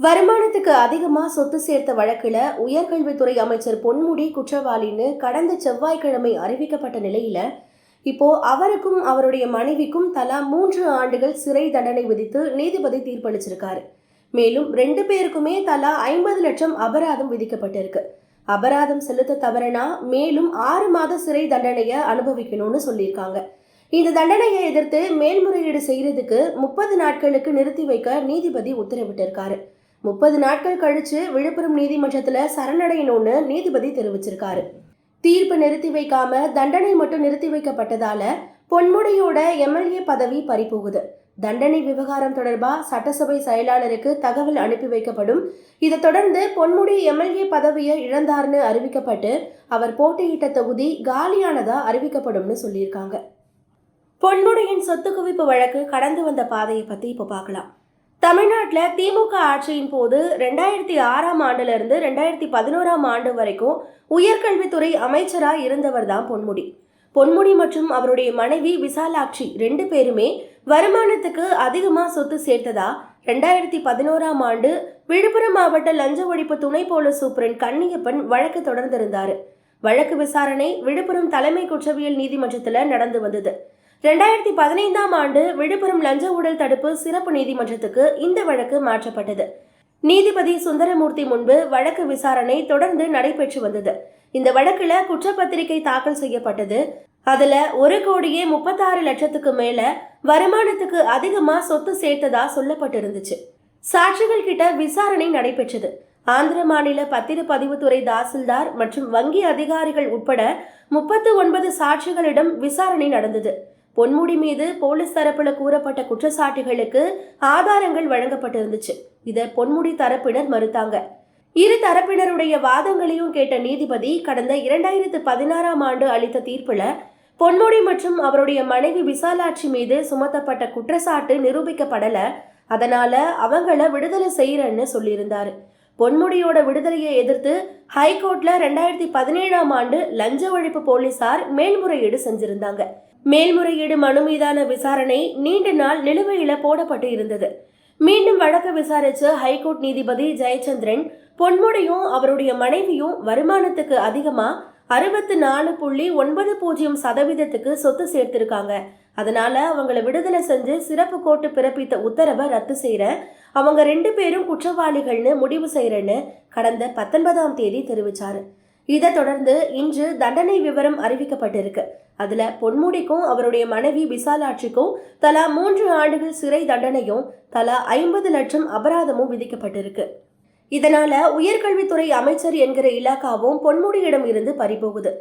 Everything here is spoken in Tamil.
வருமானத்துக்கு அதிகமாக சொத்து சேர்த்த வழக்கில் உயர்கல்வித்துறை அமைச்சர் பொன்முடி குற்றவாளின்னு கடந்த செவ்வாய்க்கிழமை அறிவிக்கப்பட்ட நிலையில் இப்போ அவருக்கும் அவருடைய மனைவிக்கும் தலா மூன்று ஆண்டுகள் சிறை தண்டனை விதித்து நீதிபதி தீர்ப்பளிச்சிருக்காரு. மேலும் ரெண்டு பேருக்குமே தலா ஐம்பது லட்சம் அபராதம் விதிக்கப்பட்டிருக்கு. அபராதம் செலுத்த தவறனா மேலும் ஆறு மாத சிறை தண்டனையை அனுபவிக்கணும்னு சொல்லியிருக்காங்க. இந்த தண்டனையை எதிர்த்து மேல்முறையீடு செய்யறதுக்கு முப்பது நாட்களுக்கு நிறுத்தி வைக்க நீதிபதி உத்தரவிட்டிருக்காரு. முப்பது நாட்கள் கழிச்சு விழுப்புரம் நீதிமன்றத்தில் சரணடையணும்னு நீதிபதி தெரிவிச்சிருக்காரு. தீர்ப்பு நிறுத்தி வைக்காம தண்டனை மட்டும் நிறுத்தி வைக்கப்பட்டதால பொன்முடியோட எம்எல்ஏ பதவி பறிபோகுது. தண்டனை விவகாரம் தொடர்பாக சட்டசபை செயலாளருக்கு தகவல் அனுப்பி வைக்கப்படும். இதை தொடர்ந்து பொன்முடி எம்எல்ஏ பதவியை இழந்தார்னு அறிவிக்கப்பட்டு அவர் போட்டியிட்ட தொகுதி காலியானதா அறிவிக்கப்படும்னு சொல்லியிருக்காங்க. பொன்முடியின் சொத்து குவிப்பு வழக்கு கடந்து வந்த பாதையை பத்தி இப்போ பார்க்கலாம். தமிழ்நாட்டில் திமுக ஆட்சியின் போது ரெண்டாயிரத்தி ஆறாம் ஆண்டுலேருந்து ரெண்டாயிரத்தி பதினோராம் ஆண்டு வரைக்கும் உயர்கல்வித்துறை அமைச்சராக இருந்தவர் தான் பொன்முடி. பொன்முடி மற்றும் அவருடைய மனைவி விசாலாட்சி ரெண்டு பேருமே வருமானத்துக்கு அதிகமாக சொத்து சேர்த்ததா? ரெண்டாயிரத்தி பதினோராம் ஆண்டு விழுப்புரம் மாவட்ட லஞ்ச ஒழிப்பு துணை போலீஸ் சூப்பரண்ட் கன்னியப்பன் வழக்கு தொடர்ந்திருந்தார். வழக்கு விசாரணை விழுப்புரம் தலைமை குற்றவியல் நீதிமன்றத்தில் நடந்து வந்தது. ரெண்டாயிரத்தி பதினைந்தாம் ஆண்டு விழுப்புரம் லஞ்ச ஊழல் தடுப்பு சிறப்பு நீதிமன்றத்துக்கு இந்த வழக்கு மாற்றப்பட்டது. நீதிபதி சுந்தரமூர்த்தி முன்பு வழக்கு விசாரணை தொடர்ந்து நடைபெற்று வந்தது. இந்த வழக்குல குற்றப்பத்திரிகை தாக்கல் செய்யப்பட்டது. அதுல ஒரு கோடியே முப்பத்தாறு லட்சத்துக்கு மேல வருமானத்துக்கு அதிகமா சொத்து சேர்த்ததா சொல்லப்பட்டிருந்துச்சு. சாட்சிகள் கிட்ட விசாரணை நடைபெற்றது. ஆந்திர மாநில பத்திரப்பதிவுத்துறை தாசில்தார் மற்றும் வங்கி அதிகாரிகள் உட்பட முப்பத்து ஒன்பது சாட்சிகளிடம் விசாரணை நடந்தது. பொன்முடி மீது போலீஸ் தரப்பில் கூறப்பட்ட குற்றச்சாட்டுகளுக்கு ஆதாரங்கள் வழங்கப்பட்டிருந்துச்சு. இதை பொன்முடி தரப்பினர் மறுத்தாங்க. இரு தரப்பினருடைய வாதங்களையும் கேட்ட நீதிபதி கடந்த இரண்டாயிரத்து பதினாறாம் ஆண்டு அளித்த தீர்ப்பில் பொன்முடி மற்றும் அவருடைய மனைவி விசாலாட்சி மீது சுமத்தப்பட்ட குற்றச்சாட்டு நிரூபிக்கப்படல. அதனால அவங்கள விடுதலை செய்யறேன்னு சொல்லியிருந்தாரு. பொன்முடியோட விடுதலையை எதிர்த்து ஹைகோர்ட்ல ரெண்டாயிரத்தி பதினேழாம் ஆண்டு லஞ்ச ஒழிப்பு போலீசார் மேல்முறையீடு செஞ்சிருந்தாங்க. மேல்முறையீடு மனு மீதான விசாரணை நீண்ட நாள் நிலுவையில் போடப்பட்டு இருந்தது. மீண்டும் வழக்கு விசாரிச்ச ஹைகோர்ட் நீதிபதி ஜெயச்சந்திரன் பொன்முடியும் அவருடைய மனைவியும் வருமானத்துக்கு அதிகமா அறுபத்து நாலு புள்ளி ஒன்பது பூஜ்ஜியம் சதவீதத்துக்கு சொத்து சேர்த்திருக்காங்க. அதனால அவங்கள விடுதலை செஞ்சு சிறப்பு கோர்ட்டு பிறப்பித்த உத்தரவை ரத்து செய்கிற அவங்க ரெண்டு பேரும் குற்றவாளிகள்னு முடிவு செய்கிறேன்னு கடந்த பத்தொன்பதாம் தேதி தெரிவித்தார் இதை தொடர்ந்து இன்று தண்டனை விவரம் அறிவிக்கப்பட்டிருக்கு. அதுல பொன்முடிக்கும் அவருடைய மனைவி விசாலாட்சிக்கும் தலா மூன்று ஆண்டுகள் சிறை தண்டனையும் தலா ஐம்பது லட்சம் அபராதமும் விதிக்கப்பட்டிருக்கு. இதனால உயர்கல்வித்துறை அமைச்சர் என்கிற இலாக்காவும் பொன்முடியிடம் இருந்து பறிபோகுது.